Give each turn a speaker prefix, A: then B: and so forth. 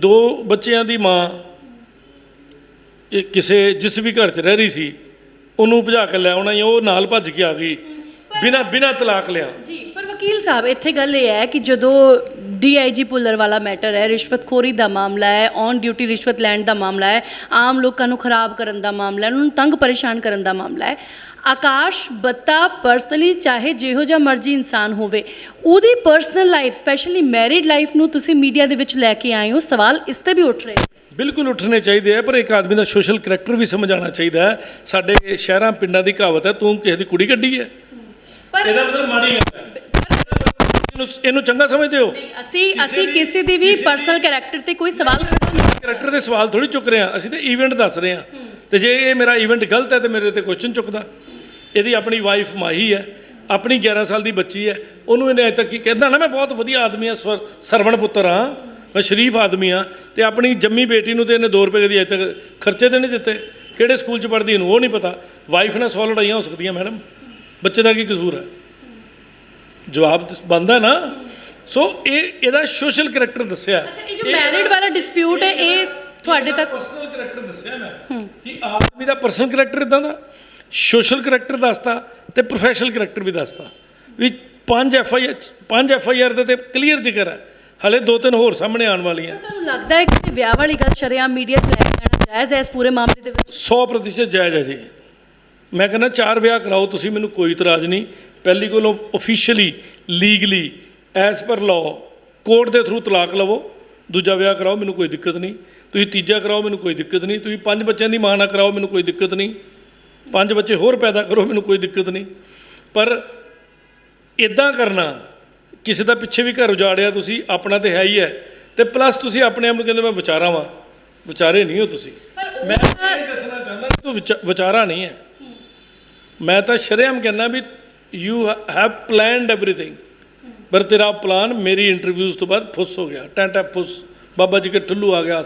A: ਦੋ ਬੱਚਿਆਂ ਦੀ ਮਾਂ ਇਹ ਕਿਸੇ ਜਿਸ ਵੀ ਘਰ 'ਚ ਰਹਿ ਰਹੀ ਸੀ ਉਹਨੂੰ ਭਜਾ ਕੇ ਲੈ ਆਉਣਾ ਹੀ ਉਹ ਨਾਲ ਭੱਜ ਕੇ ਆ ਗਈ। ਬਿਨਾ ਬਿਨਾ ਤਲਾਕ ਲਿਆ।
B: ਜੀ ਵਕੀਲ ਸਾਹਿਬ ਇੱਥੇ ਗੱਲ ਇਹ ਹੈ ਕਿ ਜਦੋਂ ਡੀਆਈਜੀ ਪੁੱਲਰ ਵਾਲਾ ਮੈਟਰ ਹੈ ਰਿਸ਼ਵਤਖੋਰੀ ਦਾ ਮਾਮਲਾ ਹੈ ਔਨ ਡਿਊਟੀ ਰਿਸ਼ਵਤ ਲੈਣ ਦਾ ਮਾਮਲਾ ਹੈ ਆਮ ਲੋਕਾਂ ਨੂੰ ਖਰਾਬ ਕਰਨ ਦਾ ਮਾਮਲਾ ਹੈ ਉਹਨਾਂ ਨੂੰ ਤੰਗ ਪਰੇਸ਼ਾਨ ਕਰਨ ਦਾ ਮਾਮਲਾ ਹੈ ਆਕਾਸ਼ ਬੱਤਾ ਪਰਸਨਲੀ ਚਾਹੇ ਜਿਹੋ ਜਿਹਾ ਮਰਜ਼ੀ ਇਨਸਾਨ ਹੋਵੇ ਉਹਦੀ personal life specially married life ਨੂੰ ਤੁਸੀਂ ਮੀਡੀਆ ਦੇ ਵਿੱਚ ਲੈ ਕੇ ਆਏ ਹੋ ਸਵਾਲ ਇਸ ਤੇ ਵੀ ਉੱਠ ਰਹੇ
A: ਬਿਲਕੁਲ ਉੱਠਣੇ ਚਾਹੀਦੇ ਆ ਪਰ ਇੱਕ ਆਦਮੀ ਦਾ ਸੋਸ਼ਲ ਕਰੈਕਟਰ ਵੀ ਸਮਝ ਆਉਣਾ ਚਾਹੀਦਾ ਹੈ। ਸਾਡੇ ਸ਼ਹਿਰਾਂ ਪਿੰਡਾਂ ਦੀ ਕਹਾਵਤ ਹੈ ਤੂੰ ਕਿਸੇ ਦੀ ਕੁੜੀ ਕੱਢੀ ਹੈ।
B: ਪਰ
A: ਇਹਦਾ ਮਤਲਬ ਮਾੜੀ ਗੱਲ ਹੈ। ਇਹਨੂੰ ਇਹਨੂੰ ਚੰਗਾ ਸਮਝਦੇ ਹੋ?
B: ਅਸੀਂ ਅਸੀਂ ਕਿਸੇ ਦੀ ਵੀ ਪਰਸਨਲ ਕੈਰੈਕਟਰ ਤੇ ਕੋਈ ਸਵਾਲ
A: ਕਰੈਕਟਰ ਦੇ ਸਵਾਲ ਥੋੜੀ ਚੁੱਕ ਰਹੇ ਹਾਂ। ਅਸੀਂ ਤਾਂ ਈਵੈਂਟ ਦੱਸ ਰਹੇ ਹਾਂ। ਤੇ ਜੇ ਇਹ ਮੇਰਾ ਈਵੈਂਟ ਗਲਤ ਹੈ ਤੇ ਮੇਰੇ ਤੇ ਕੁਐਸਚਨ ਚੁੱਕਦਾ। ਇਹਦੀ ਆਪਣੀ ਵਾਈਫ ਮਾਹੀ ਹੈ। ਆਪਣੀ 11 ਸਾਲ ਦੀ ਬੱਚੀ ਹੈ। ਉਹਨੂੰ ਇਹਨੇ ਅਜੇ ਤੱਕ ਕੀ ਕਹਿੰਦਾ ਨਾ ਮੈਂ ਬਹੁਤ ਵਧੀਆ ਆਦਮੀ ਸਵਰ- ਸਰਵਣ ਪੁੱਤਰ ਹਾਂ। ਮੈਂ ਸ਼ਰੀਫ ਆਦਮੀ ਹਾਂ। ਤੇ ਆਪਣੀ ਜੰਮੀ ਬੇਟੀ ਨੂੰ ਤੇ ਇਹਨੇ 2 ਰੁਪਏ ਕਦੀ ਅਜੇ ਤੱਕ ਖਰਚੇ ਤੇ ਨਹੀਂ ਦਿੱਤੇ। ਕਿਹੜੇ ਸਕੂਲ 'ਚ ਪੜ੍ਹਦੀ ਇਹਨੂੰ ਉਹ ਨਹੀਂ ਪਤਾ। ਵਾਈਫ ਨਾਲ ਸੌ ਲੜਾਈਆਂ ਹੋ ਸਕਦੀਆਂ ਮੈਡਮ ਬੱਚੇ ਦਾ ਕੀ ਕਸੂਰ ਹੈ? ਜਵਾਬ ਬੰਦਾ ਨਾ। ਸੋ ਇਹ ਇਹਦਾ ਸੋਸ਼ਲ ਕਰੈਕਟਰ ਦੱਸਿਆ।
B: ਅੱਛਾ ਇਹ ਜੋ ਮੈਰਿਡ ਵਾਲਾ ਡਿਸਪਿਊਟ ਹੈ ਇਹ ਤੁਹਾਡੇ ਤੱਕ
A: ਪਰਸਨਲ ਕਰੈਕਟਰ ਦੱਸਿਆ ਮੈਂ ਕਿ ਆਦਮੀ ਦਾ ਪਰਸਨਲ ਕਰੈਕਟਰ ਇਦਾਂ ਦਾ ਸੋਸ਼ਲ ਕਰੈਕਟਰ ਦੱਸਤਾ ਤੇ ਪ੍ਰੋਫੈਸ਼ਨਲ ਕਰੈਕਟਰ ਵੀ ਦੱਸਤਾ। ਵੀ ਪੰਜ ਐਫ ਆਈ ਪੰਜ ਐਫ ਆਈ ਆਰ ਦੇ ਤੇ ਕਲੀਅਰ ਜ਼ਿਕਰ ਹੈ। ਹਲੇ ਦੋ ਤਿੰਨ ਹੋਰ ਸਾਹਮਣੇ ਆਉਣ ਵਾਲੀਆਂ।
B: ਤੁਹਾਨੂੰ ਲੱਗਦਾ ਹੈ ਕਿ ਵਿਆਹ ਵਾਲੀ ਗੱਲ ਸ਼ਰੇਆਮ ਮੀਡੀਆ 'ਚ ਲੈ ਕੇ ਆਉਣਾ ਜਾਇਜ਼ ਹੈ ਇਸ ਪੂਰੇ ਮਾਮਲੇ ਦੇ ਵਿੱਚ?
A: 100% ਜਾਇਜ਼ ਹੈ ਜੀ। ਮੈਂ ਕਹਿੰਦਾ ਚਾਰ ਵਿਆਹ ਕਰਾਓ ਤੁਸੀਂ ਮੈਨੂੰ ਕੋਈ ਇਤਰਾਜ਼ ਨਹੀਂ। ਪਹਿਲੀ ਕੋਲੋਂ officially legally as per law court ਦੇ ਥਰੂ ਤਲਾਕ ਲਵੋ। ਦੂਜਾ ਵਿਆਹ ਕਰਾਓ ਮੈਨੂੰ ਕੋਈ ਦਿੱਕਤ ਨਹੀਂ। ਤੁਸੀਂ ਤੀਜਾ ਕਰਾਓ ਮੈਨੂੰ ਕੋਈ ਦਿੱਕਤ ਨਹੀਂ। ਤੁਸੀਂ ਪੰਜ ਬੱਚਿਆਂ ਦੀ ਮਾਂ ਨਾਲ ਕਰਾਓ ਮੈਨੂੰ ਕੋਈ ਦਿੱਕਤ ਨਹੀਂ। ਪੰਜ ਬੱਚੇ ਹੋਰ ਪੈਦਾ ਕਰੋ ਮੈਨੂੰ ਕੋਈ ਦਿੱਕਤ ਨਹੀਂ। ਪਰ ਇਦਾਂ ਕਰਨਾ ਕਿਸੇ ਦਾ ਪਿੱਛੇ ਵੀ ਘਰ ਉਜਾੜਿਆ ਤੁਸੀਂ ਆਪਣਾ ਤੇ ਹੈ ਹੀ ਹੈ। ਤੇ ਪਲੱਸ ਤੁਸੀਂ ਆਪਣੇ ਆਪ ਨੂੰ ਕਹਿੰਦੇ ਮੈਂ ਵਿਚਾਰਾ ਵਾਂ। ਵਿਚਾਰੇ ਨਹੀਂ ਹੋ ਤੁਸੀਂ। ਮੈਂ ਇਹ ਦੱਸਣਾ ਚਾਹੁੰਦਾ ਤੂੰ ਵਿਚਾ- ਵਿਚਾਰਾ ਨਹੀਂ ਹੈ। ਮੈਂ ਤਾਂ ਸ਼ਰੇਆਮ ਕਹਿੰਦਾ ਵੀ ਯੂ ਹੈਵ ਪਲਾਨਡ ਐਵਰੀਥਿੰਗ ਪਰ ਤੇਰਾ ਪਲਾਨ ਮੇਰੀ ਇੰਟਰਵਿਊਜ਼ ਤੋਂ ਬਾਅਦ ਫੁੱਸ ਹੋ ਗਿਆ। ਟੈਂਟਾ ਫੁੱਸ। ਬਾਬਾ ਜੀ ਕੇ ਠੁੱਲੂ ਆ ਗਿਆ